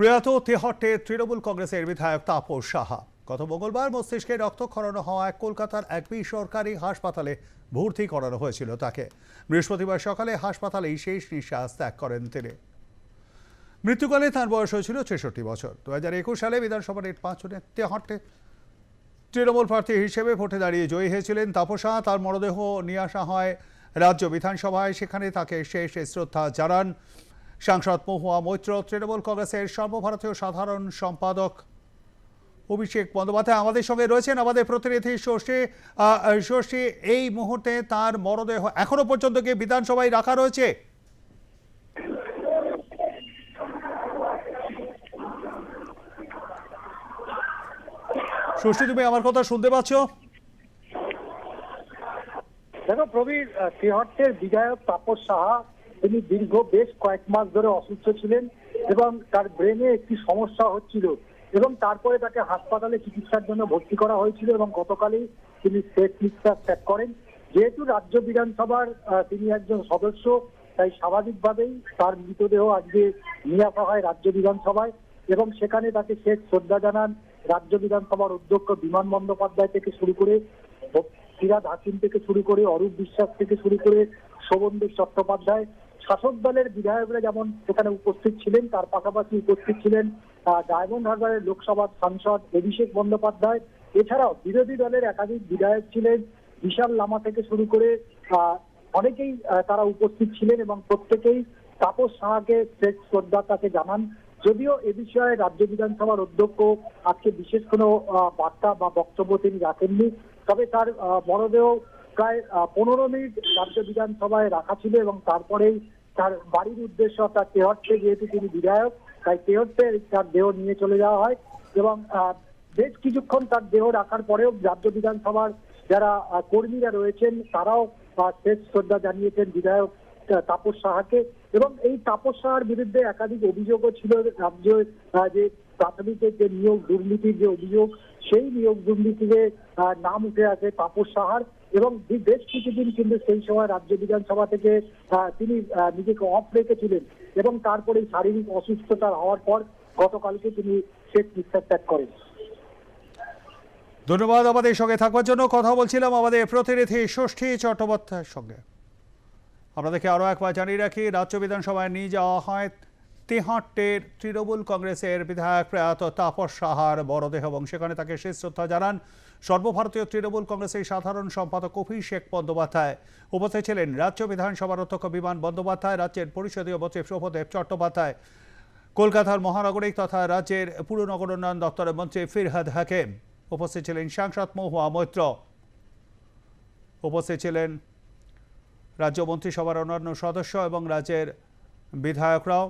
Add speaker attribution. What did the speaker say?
Speaker 1: প্রয়াত তেহট্টে তৃণমূল কংগ্রেসের বিধায়ক তাপস সাহা। গত মঙ্গলবার মস্তিষ্কে রক্তক্ষরণ হওয়ায় কলকাতার এক বেসরকারি হাসপাতালে ভর্তি করানো হয়েছিল তাকে। বৃহস্পতিবার সকালে হাসপাতালেই শেষ নিঃশ্বাস ত্যাগ করেন তিনি। মৃত্যুকালে তার বয়স হয়েছিল ছেষট্টি বছর। দু হাজার একুশ সালে বিধানসভার এই পাঁচ তেহট্টে তৃণমূল প্রার্থী হিসেবে ভোটে দাঁড়িয়ে জয়ী হয়েছিলেন তাপসা তার মরদেহ নিয়ে আসা হয় রাজ্য বিধানসভায়। সেখানে তাকে শেষ শ্রদ্ধা জানান সাংসদ মহুয়া মৈত্র তৃণমূল কংগ্রেসের সর্বভারতীয় সাধারণ সম্পাদক অভিষেক বন্দ্যোপাধ্যায় আমাদের সঙ্গে রয়েছেন আমাদের প্রতিনিধি আহ, ষষ্ঠী এই মুহূর্তে তার মরদেহ এখনও পর্যন্ত কি বিধানসভায় রাখা রয়েছে? ষষ্ঠী তুমি আমার কথা শুনতে পাচ্ছ?
Speaker 2: দেখো প্রবীর তেহট্টের বিধায়ক তাপস সাহা তিনি দীর্ঘ বেশ কয়েক মাস ধরে অসুস্থ ছিলেন এবং তার ব্রেনে একটি সমস্যা হচ্ছিল এবং তারপরে তাকে হাসপাতালে চিকিৎসার জন্য ভর্তি করা হয়েছিল এবং গতকালই তিনি শেষ নিঃশ্বাস ত্যাগ করেন। যেহেতু রাজ্য বিধানসভার তিনি একজন সদস্য, তাই স্বাভাবিকভাবেই তার মৃতদেহ আজকে নিয়ে আসা হয় রাজ্য বিধানসভায় এবং সেখানে তাকে শেষ শ্রদ্ধা জানান রাজ্য বিধানসভার অধ্যক্ষ বিমান বন্দ্যোপাধ্যায় থেকে শুরু করে সিরাজ হাকিম থেকে শুরু করে অরূপ বিশ্বাস থেকে শুরু করে শোভনদেব চট্টোপাধ্যায় শাসক দলের বিধায়করা যেমন সেখানে উপস্থিত ছিলেন, তার পাশাপাশি উপস্থিত ছিলেন ডায়মন্ড হারবারের লোকসভার সাংসদ অভিষেক বন্দ্যোপাধ্যায়। এছাড়াও বিরোধী দলের একাধিক বিধায়ক ছিলেন, বিশাল লামা থেকে শুরু করে অনেকেই তারা উপস্থিত ছিলেন এবং প্রত্যেকেই তাপস সাহাকে শেষ শ্রদ্ধা তাকে জানান। যদিও এ বিষয়ে রাজ্য বিধানসভার অধ্যক্ষ আজকে বিশেষ কোনো বার্তা বা বক্তব্য তিনি রাখেননি। তবে তার মরদেহ প্রায় পনেরো মিনিট রাজ্য বিধানসভায় রাখা ছিল এবং তারপরেই তার বাড়ির উদ্দেশ্য তার তেহট্টে যেহেতু তিনি বিধায়ক, তাই তেহট্টে তার দেহ নিয়ে চলে যাওয়া হয় এবং বেশ কিছুক্ষণ তার দেহ রাখার পরেও রাজ্য বিধানসভার যারা কর্মীরা রয়েছেন তারাও শেষ শ্রদ্ধা জানিয়েছেন বিধায়ক তাপস সাহাকে এবং এই তাপস সাহার বিরুদ্ধে একাধিক অভিযোগও ছিল রাজ্য যে প্রাথমিকের যে নিয়োগ দুর্নীতির যে অভিযোগ, সেই নিয়োগ দুর্নীতিতে নাম উঠে আসে তাপস সাহার। এবং বেশ কিছুদিন কিন্তু সেই সময় রাজ্য বিধানসভা থেকে তিনি নিজেকে অফ রেখেছিলেন এবং তারপরে শারীরিক অসুস্থতা হওয়ার পর গতকালকে তিনি শেষ নিঃশ্বাস ত্যাগ করেন।
Speaker 1: ধন্যবাদ আমাদের সঙ্গে থাকবার জন্য। কথা বলছিলাম আমাদের প্রতিনিধি ষষ্ঠী চট্টোপাধ্যায়ের সঙ্গে। আপনাদেরকে আরও একবার জানিয়ে রাখি, রাজ্য বিধানসভায় নিয়ে যাওয়া হয় তেহাট্টের তৃণমূল কংগ্রেসের বিধায়ক প্রয়াত তাপস সাহার মরদেহ এবং সেখানে তাকে শেষ শ্রদ্ধা জানান সর্বভারতীয় তৃণমূল কংগ্রেসের সাধারণ সম্পাদক অভিষেক বন্দ্যোপাধ্যায়। উপস্থিত ছিলেন রাজ্য বিধানসভার অধ্যক্ষ বিমান বন্দ্যোপাধ্যায়, রাজ্যের পরিষদীয় মন্ত্রী প্রভদেব চট্টোপাধ্যায়, কলকাতার মহানগরিক তথা রাজ্যের পুরনগর উন্নয়ন দপ্তরের মন্ত্রী ফিরহাদ হাকিম। উপস্থিত ছিলেন সাংসদ মহুয়া মৈত্র। উপস্থিত ছিলেন রাজ্য মন্ত্রিসভার অন্যান্য সদস্য এবং রাজ্যের বিধায়করাও।